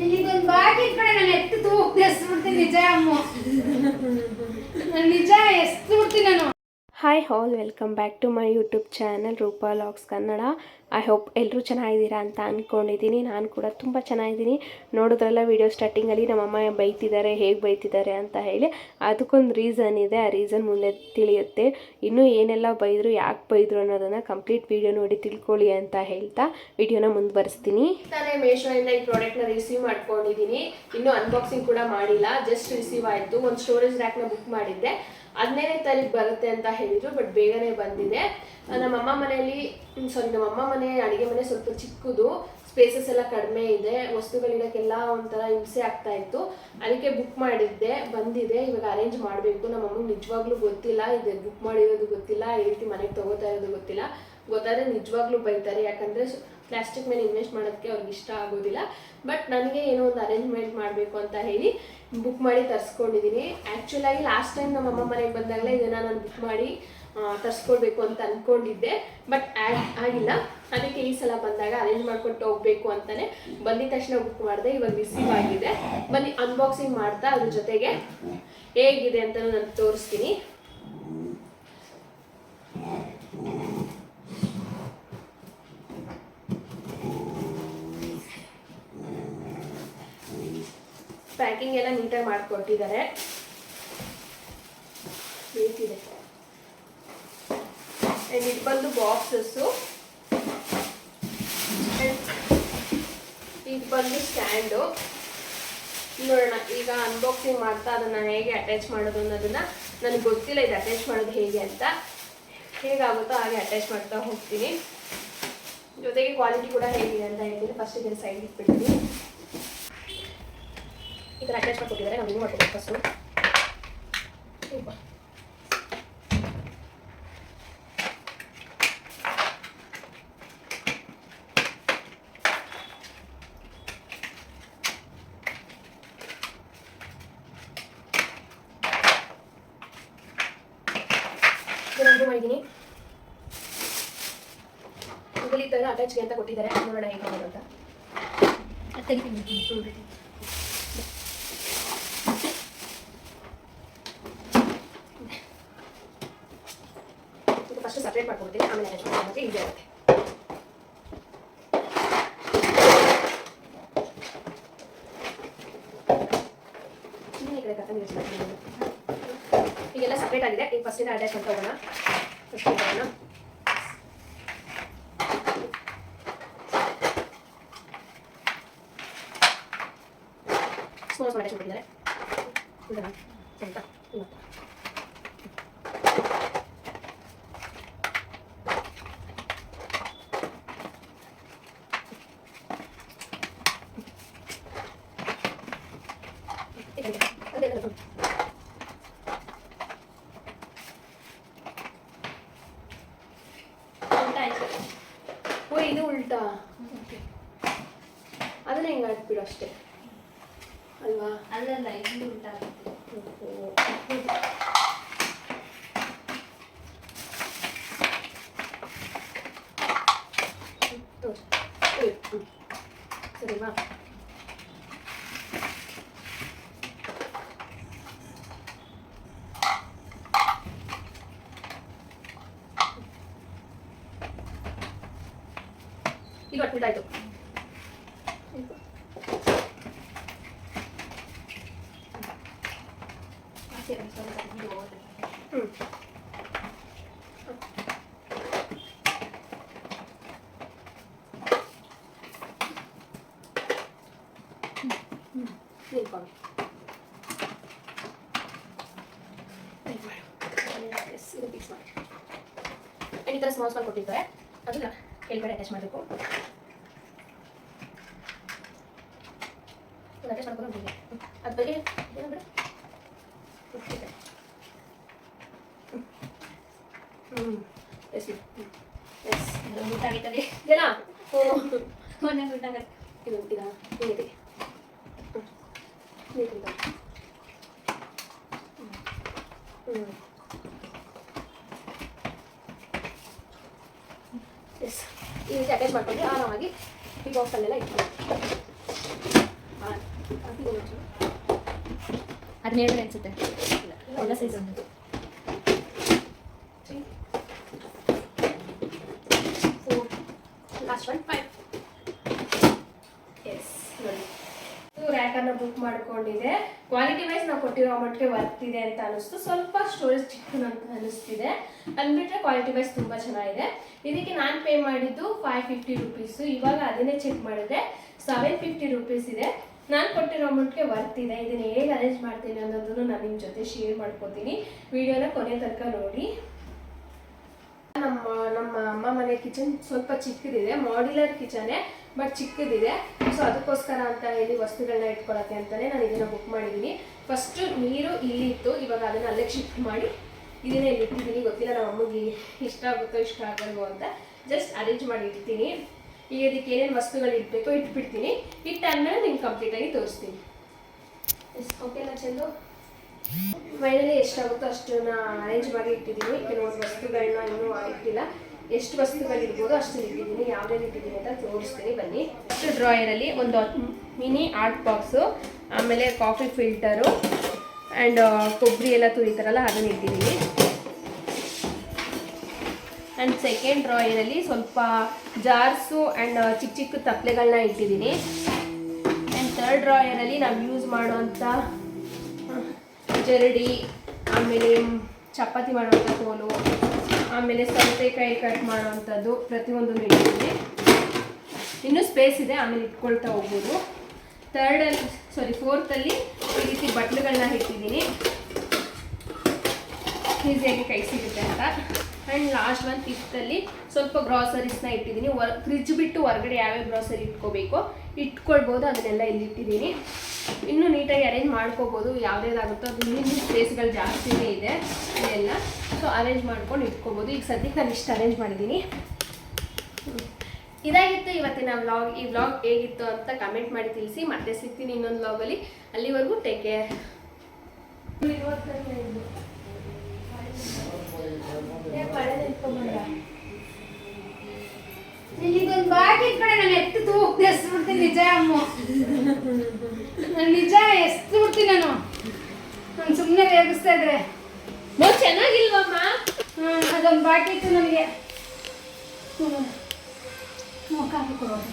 ಇಲ್ಲಿಗೊಂದು ಬಾಕಿ ಕಡೆ ನಾನು ಎತ್ತು ತೂಗ್ ಎಸ್ಬಿಡ್ತೀನಿ ನಿಜ ಅಮ್ಮ. ನಾನು ನಾನು. Hi all welcome back to my YouTube channel Roopa LOX Kannada I hope ಎಲ್ಲರೂ ಚೆನ್ನಾಗಿದ್ದೀರಾ ಅಂತ ಅಂದ್ಕೊಂಡಿದ್ದೀನಿ ನಾನು ಕೂಡ ತುಂಬ ಚೆನ್ನಾಗಿದ್ದೀನಿ. ನೋಡಿದ್ರೆಲ್ಲ ವೀಡಿಯೋ ಸ್ಟಾರ್ಟಿಂಗಲ್ಲಿ ನಮ್ಮಮ್ಮ ಬೈತಿದ್ದಾರೆ, ಹೇಗೆ ಬೈತಿದ್ದಾರೆ ಅಂತ ಹೇಳಿ. ಅದಕ್ಕೊಂದು ರೀಸನ್ ಇದೆ. ಆ ರೀಸನ್ ಮುಂದೆ ತಿಳಿಯುತ್ತೆ. ಇನ್ನೂ ಏನೆಲ್ಲ ಬೈದರು, ಯಾಕೆ ಬೈದರು ಅನ್ನೋದನ್ನು ಕಂಪ್ಲೀಟ್ ವೀಡಿಯೋ ನೋಡಿ ತಿಳ್ಕೊಳ್ಳಿ ಅಂತ ಹೇಳ್ತಾ ವಿಡಿಯೋನ ಮುಂದುವರಿಸ್ತೀನಿ. ತಾನೇ ಮೇಶೋಯಿಂದ ಈ ಪ್ರಾಡಕ್ಟ್ನ ರಿಸೀವ್ ಮಾಡ್ಕೊಂಡಿದ್ದೀನಿ. ಇನ್ನೂ ಅನ್ಬಾಕ್ಸಿಂಗ್ ಕೂಡ ಮಾಡಿಲ್ಲ. ಜಸ್ಟ್ ರಿಸೀವ್ ಆಯಿತು. ಒಂದು ಸ್ಟೋರೇಜ್ ರ್ಯಾಕ್ನ ಬುಕ್ ಮಾಡಿದ್ದೆ. ಹದಿನೈದನೇ ತಾರೀಕು ಬರುತ್ತೆ ಅಂತ ಹೇಳಿದ್ರು ಬಟ್ ಬೇಗನೆ ಬಂದಿದೆ. ನಮ್ಮ ಅಮ್ಮ ಮನೆಯಲ್ಲಿ ಸಾರಿ ನಮ್ಮಮ್ಮ ಮನೆ, ಅಡುಗೆ ಮನೆ ಸ್ವಲ್ಪ ಚಿಕ್ಕದು ಸ್ಪೇಸಸ್ ಎಲ್ಲ ಕಡಿಮೆ ಇದೆ ವಸ್ತುಗಳಿಡೋಕ್ಕೆಲ್ಲ ಒಂಥರ ಹಿಂಸೆ ಆಗ್ತಾ ಇತ್ತು. ಅದಕ್ಕೆ ಬುಕ್ ಮಾಡಿದ್ದೆ, ಬಂದಿದೆ, ಇವಾಗ ಅರೇಂಜ್ ಮಾಡಬೇಕು. ನಮ್ಮಮ್ಮ ನಿಜವಾಗ್ಲೂ ಗೊತ್ತಿಲ್ಲ, ಇದು ಬುಕ್ ಮಾಡಿರೋದು ಗೊತ್ತಿಲ್ಲ, ಈ ರೀತಿ ಮನೆಗೆ ತಗೋತಾ ಇರೋದು ಗೊತ್ತಿಲ್ಲ. ಗೊತ್ತಾದ್ರೆ ನಿಜವಾಗ್ಲೂ ಬೈತಾರೆ. ಯಾಕಂದ್ರೆ ಪ್ಲಾಸ್ಟಿಕ್ ಮೇಲೆ ಇನ್ವೆಸ್ಟ್ ಮಾಡೋದಕ್ಕೆ ಅವ್ರಿಗೆ ಇಷ್ಟ ಆಗೋದಿಲ್ಲ. ಬಟ್ ನನಗೆ ಏನೋ ಒಂದು ಅರೇಂಜ್ಮೆಂಟ್ ಮಾಡಬೇಕು ಅಂತ ಹೇಳಿ ಬುಕ್ ಮಾಡಿ ತರಿಸ್ಕೊಂಡಿದ್ದೀನಿ ಆ್ಯಕ್ಚುಲಾಗಿ ಲಾಸ್ಟ್ ಟೈಮ್ ನಮ್ಮ ಅಮ್ಮ ಮನೆಗೆ ಬಂದಾಗಲೇ ಇದನ್ನು ನಾನು ಬುಕ್ ಮಾಡಿ ತರಿಸ್ಕೊಳ್ಬೇಕು ಅಂತ ಅಂದ್ಕೊಂಡಿದ್ದೆ ಬಟ್ ಆಗಿಲ್ಲ. ಅದಕ್ಕೆ ಈ ಸಲ ಬಂದಾಗ ಅರೇಂಜ್ ಮಾಡ್ಕೊಂಡು ಹೋಗ್ಬೇಕು ಅಂತಲೇ ಬಂದಿದ ತಕ್ಷಣ ಬುಕ್ ಮಾಡಿದೆ. ಇವಾಗ ರಿಸೀವ್ ಆಗಿದೆ. ಬನ್ನಿ ಅನ್ಬಾಕ್ಸಿಂಗ್ ಮಾಡ್ತಾ ಅದ್ರ ಜೊತೆಗೆ ಹೇಗಿದೆ ಅಂತ ನಾನು ತೋರಿಸ್ತೀನಿ. ಪ್ಯಾಕಿಂಗ್ ಎಲ್ಲ ನೀಟಾಗಿ ಮಾಡಿಕೊಟ್ಟಿದ್ದಾರೆ. ಆ್ಯಂಡ್ ಇದು. ಬಂದು ಬಾಕ್ಸಸ್ಸು ಇದು ಬಂದು ಸ್ಟ್ಯಾಂಡು ನೋಡೋಣ, ಈಗ ಅನ್ಬಾಕ್ಸಿಂಗ್ ಮಾಡ್ತಾ ಅದನ್ನು ಹೇಗೆ ಅಟ್ಯಾಚ್ ಮಾಡೋದು ಅನ್ನೋದನ್ನು ನನಗೆ ಗೊತ್ತಿಲ್ಲ ಇದು ಅಟ್ಯಾಚ್ ಮಾಡೋದು ಹೇಗೆ ಅಂತ. ಹೇಗಾಗುತ್ತೋ ಹಾಗೆ ಅಟ್ಯಾಚ್ ಮಾಡ್ತಾ ಹೋಗ್ತೀನಿ. ಜೊತೆಗೆ ಕ್ವಾಲಿಟಿ ಕೂಡ ಹೇಗಿದೆ ಅಂತ ಹೇಳ್ತೀನಿ. ಫಸ್ಟ್ ಇದನ್ನು ಸೈಡ್ ಇಟ್ಬಿಡ್ತೀನಿ. ಈ ಥರ ಅಟ್ಯಾಚ್ ಮಾಡಿಕೊಟ್ಟಿದ್ದಾರೆ ನಾವು ರಿಮೂವ್ ಮಾಡ್ಕೊಬೇಕು ಫಸ್ಟು ರಿಮೂವ್ ಮಾಡಿದ್ದೀನಿ ಇದರಲ್ಲಿ ಈ ಥರ ಅಟ್ಯಾಚ್ಗೆ ಅಂತ ಕೊಟ್ಟಿದ್ದಾರೆ ನೋಡೋಣ ಹೇಗೆ ಮಾಡೋದು ಅಂತ ತೆಗಿತೀನಿ ಸಪ್ರೇಟ್ ಮಾಡ್ಕೊಡ್ತೀನಿ ಆಮೇಲೆ ಅರೇಂಜ್ ಮಾಡೋದಕ್ಕೆ ಈಸಿ ಆಗುತ್ತೆ. ಈಗೆಲ್ಲ ಸಪ್ರೇಟ್ ಆಗಿದೆ ಈಗ ಫಸ್ಟಿಂದ ಅಟ್ಯಾಚ್ ಮಾಡ್ತಾ ಹೋಗೋಣ ಫಸ್ಟ್ ಹೋಗೋಣ ಸ್ಮಾಲ್ ಸ್ಮಾಲ್ ಅಟ್ಯಾಚ್ ಮಾಡಿದ್ದಾರೆ ಇದನ್ನ ಅಂತ ಇಲ್ಲ ಓ ಉಲ್ಟಾ ಅದನ್ನ ಹೆಂಗೆ ಹಾಕ್ಬಿಡು ಅಷ್ಟೇ? ಅಲ್ವಾ? ಅಲ್ಲಲ್ಲ ಇದು ಉಂಟಾಗುತ್ತೆ. ಈಗ ಹ್ಞೂ ಫಿಕ್ಸ್ ಮಾಡಿ ಆ್ಯಂಡ್ ಈ ಥರ ಸ್ಮಾಲ್ ಸ್ಮಾಲ್ ಕೊಟ್ಟಿರ್ತಾರೆ ಅದನ್ನ ಕೆಳಗಡೆ ಅಟ್ಯಾಚ್ ಮಾಡಬೇಕು ಗೊತ್ತಾಗೈತದೆ ಜನ? ಒಂದೇ ಗುಡ್ಡಾಗತ್ತೆ ಇದು ಈಗ ಹಿಂಗಿದೆ ಎಸ್ ಈ ರೀತಿ ಅಟ್ಯಾಚ್ ಮಾಡ್ಕೊಂಡು ಆರಾಮಾಗಿ ಈ ಬಾಕ್ಸಲ್ಲೆಲ್ಲ ಇಟ್ಕೊಂಡು ಹದಿನೇಳು ಅನ್ಸುತ್ತೆ. ಒಳ್ಳೆ ಸೈಜ್ ಒಂದು ಕ್ವಾಲಿಟಿ ವೈಸ್ ನಾವು ಕೊಟ್ಟಿರೋ ಅಮೌಂಟ್ಗೆ ವರ್ತ್ ಇದೆ ಅಂತ ಅನಿಸ್ತು. ಸ್ವಲ್ಪ ಸ್ಟೋರೇಜ್ ಚಿಕ್ಕದು ಅಂತ ಅನಿಸ್ತಿದೆ. ಅಂದ್ಬಿಟ್ರೆ ಕ್ವಾಲಿಟಿ ವೈಸ್ ತುಂಬ ಚೆನ್ನಾಗಿದೆ. ಇದಕ್ಕೆ ನಾನು ಪೇ ಮಾಡಿದ್ದು ಫೈವ್ ಫಿಫ್ಟಿ ರುಪೀಸು ಇವಾಗ ಅದನ್ನೇ ಚೆಕ್ ಮಾಡಿದ್ರೆ ಸೆವೆನ್ ಫಿಫ್ಟಿ ರುಪೀಸ್ ಇದೆ. ನಾನು ಕೊಟ್ಟಿರೋ ಅಮೌಂಟ್ಗೆ ವರ್ತ್ ಇದೆ. ಇದನ್ನ ಹೇಗೆ ಅರೇಂಜ್ ಮಾಡ್ತೀನಿ ಅನ್ನೋದನ್ನು ನಾನು ನಿಮ್ಮ ಜೊತೆ ಶೇರ್ ಮಾಡ್ಕೊತೀನಿ. ವಿಡಿಯೋನ ಕೊನೆ ತನಕ ನೋಡಿ. ನಮ್ಮ ನಮ್ಮ ಅಮ್ಮ ಮನೆ ಕಿಚನ್ ಸ್ವಲ್ಪ ಚಿಕ್ಕದಿದೆ. ಮಾಡ್ಯುಲರ್ ಕಿಚನೇ ಬಟ್ ಚಿಕ್ಕದಿದೆ. ಸೊ ಅದಕ್ಕೋಸ್ಕರ ಅಂತ ಹೇಳಿ ವಸ್ತುಗಳನ್ನ ಇಟ್ಕೊಳ್ಳೋಕ್ಕೆ ಅಂತಲೇ ನಾನು ಇದನ್ನು ಬುಕ್ ಮಾಡಿದ್ದೀನಿ ಫಸ್ಟು ನೀರು ಇಲ್ಲಿ ಇತ್ತು ಇವಾಗ ಅದನ್ನು ಅಲ್ಲೇ ಶಿಫ್ಟ್ ಮಾಡಿ ಇದನ್ನೇ ಇಲ್ಲಿ ಇಟ್ಟಿದ್ದೀನಿ ಗೊತ್ತಿಲ್ಲ ನಮ್ಮ ಅಮ್ಮಗೆ ಇಷ್ಟ ಆಗುತ್ತೋ ಇಷ್ಟ ಆಗಲ್ವೋ ಅಂತ. ಜಸ್ಟ್ ಅರೇಂಜ್ ಮಾಡಿ ಇಡ್ತೀನಿ. ಈಗ ಇದಕ್ಕೆ ಏನೇನು ವಸ್ತುಗಳು ಇಡಬೇಕೋ ಇಟ್ಬಿಡ್ತೀನಿ. ಇಟ್ಟಾದ್ಮೇಲೆ ನಿಮ್ಗೆ ಕಂಪ್ಲೀಟಾಗಿ ತೋರಿಸ್ತೀನಿ. ಓಕೆನಾ ಚಂದು ಫೈನಲಿ ಎಷ್ಟಾಗುತ್ತೋ ಅಷ್ಟನ್ನ ಅರೇಂಜ್ ಮಾಡಿ ಇಟ್ಟಿದ್ದೀನಿ ಕೆಲವೊಂದು ವಸ್ತುಗಳನ್ನ ಇನ್ನೂ ಇಟ್ಟಿಲ್ಲ. ಎಷ್ಟು ವಸ್ತುಗಳಿರ್ಬೋದು ಅಷ್ಟು ಇಟ್ಟಿದ್ದೀನಿ, ಯಾವುದೇ ಇಟ್ಟಿದ್ದೀನಿ ಅಂತ ತೋರಿಸ್ತೀನಿ. ಬನ್ನಿ. ಫಸ್ಟ್ ಡ್ರಾಯರಲ್ಲಿ ಒಂದು ಮಿನಿ ಆರ್ಟ್ ಬಾಕ್ಸು ಆಮೇಲೆ ಕಾಫಿ ಫಿಲ್ಟರು ಆ್ಯಂಡ್ ಕೊಬ್ಬರಿ ಎಲ್ಲ ತುರಿತಾರಲ್ಲ, ಅದನ್ನು ಇಟ್ಟಿದ್ದೀನಿ. ಆ್ಯಂಡ್ ಸೆಕೆಂಡ್ ಡ್ರಾಯರಲ್ಲಿ ಸ್ವಲ್ಪ ಜಾರ್ಸು ಆ್ಯಂಡ್ ಚಿಕ್ಕ ಚಿಕ್ಕ ತಪ್ಪಲೆಗಳನ್ನ ಇಟ್ಟಿದ್ದೀನಿ. ಆ್ಯಂಡ್ ಥರ್ಡ್ ಡ್ರಾಯರಲ್ಲಿ ನಾವು ಯೂಸ್ ಮಾಡುವಂಥ ಜರಡಿ, ಆಮೇಲೆ ಚಪಾತಿ ಮಾಡುವಂಥ ಕೋಲು ಆಮೇಲೆ ಸೌತೆಕಾಯಿ ಕಟ್ ಮಾಡುವಂಥದ್ದು ಪ್ರತಿಯೊಂದು ಇಟ್ಟಿದ್ದೀನಿ ಇನ್ನೂ ಸ್ಪೇಸ್ ಇದೆ, ಆಮೇಲೆ ಇಟ್ಕೊಳ್ತಾ ಹೋಗ್ಬೋದು. ಥರ್ಡಲ್ಲಿ ಸಾರಿ ಫೋರ್ತಲ್ಲಿ ಈ ರೀತಿ ಬಟ್ಲುಗಳನ್ನ ಇಟ್ಟಿದ್ದೀನಿ. ಈಸಿಯಾಗಿ ಕೈ ಸಿಗುತ್ತೆ ಅಂತ. ಆ್ಯಂಡ್ ಲಾಸ್ಟ್ ಒನ್ ಫಿಫ್ತಲ್ಲಿ ಸ್ವಲ್ಪ ಗ್ರಾಸರೀಸ್ನ ಇಟ್ಟಿದ್ದೀನಿ. ಹೊರ ಫ್ರಿಜ್ ಬಿಟ್ಟು ಹೊರಗಡೆ ಯಾವ್ಯಾವ ಗ್ರಾಸರಿ ಇಟ್ಕೋಬೇಕು, ಇಟ್ಕೊಳ್ಬೋದು, ಅದನ್ನೆಲ್ಲ ಇಲ್ಲಿ ಇಟ್ಟಿದ್ದೀನಿ. ಇನ್ನೂ ನೀಟಾಗಿ ಅರೇಂಜ್ ಮಾಡ್ಕೋಬೋದು ಯಾವುದೇದಾಗುತ್ತೋ ಅದು ಇನ್ನೂ ಸ್ಪೇಸ್ಗಳು ಜಾಸ್ತಿನೇ ಇದೆ, ಇದೆಲ್ಲ. ಸೊ ಅರೇಂಜ್ ಮಾಡ್ಕೊಂಡು ಇಟ್ಕೋಬೋದು. ಈಗ ಸದ್ಯಕ್ಕೆ ನಾನು ಇಷ್ಟು ಅರೇಂಜ್ ಮಾಡಿದ್ದೀನಿ. ಇದಾಗಿತ್ತು ಇವತ್ತಿನ ವ್ಲಾಗ್ ಈ ವ್ಲಾಗ್ ಹೇಗಿತ್ತು ಅಂತ ಕಮೆಂಟ್ ಮಾಡಿ ತಿಳಿಸಿ. ಮತ್ತೆ ಸಿಗ್ತೀನಿ ಇನ್ನೊಂದು ವ್ಲಾಗಲ್ಲಿ ಅಲ್ಲಿವರೆಗೂ ಟೇಕ್ ಕೇರ್ ನಾನು ಎತ್ತು ತೂಗ್ ಎಸ್ಬಿಡ್ತೀನಿ ನಿಜ ಅಮ್ಮ. ನಾನು ನಿಜ ಎಷ್ಟು ಬಿಡ್ತೀನಿ ನಾನು. ನಾನು ಸುಮ್ಮನೆ ರೇಗಿಸ್ತಾ ಇದ್ರೆ. ಚೆನ್ನಾಗಿಲ್ವಮ್ಮ? ಅದೊಂದು ಬಾಕಿ ಇತ್ತು ನನಗೆ ಮುಖ ಕೊಡೋದು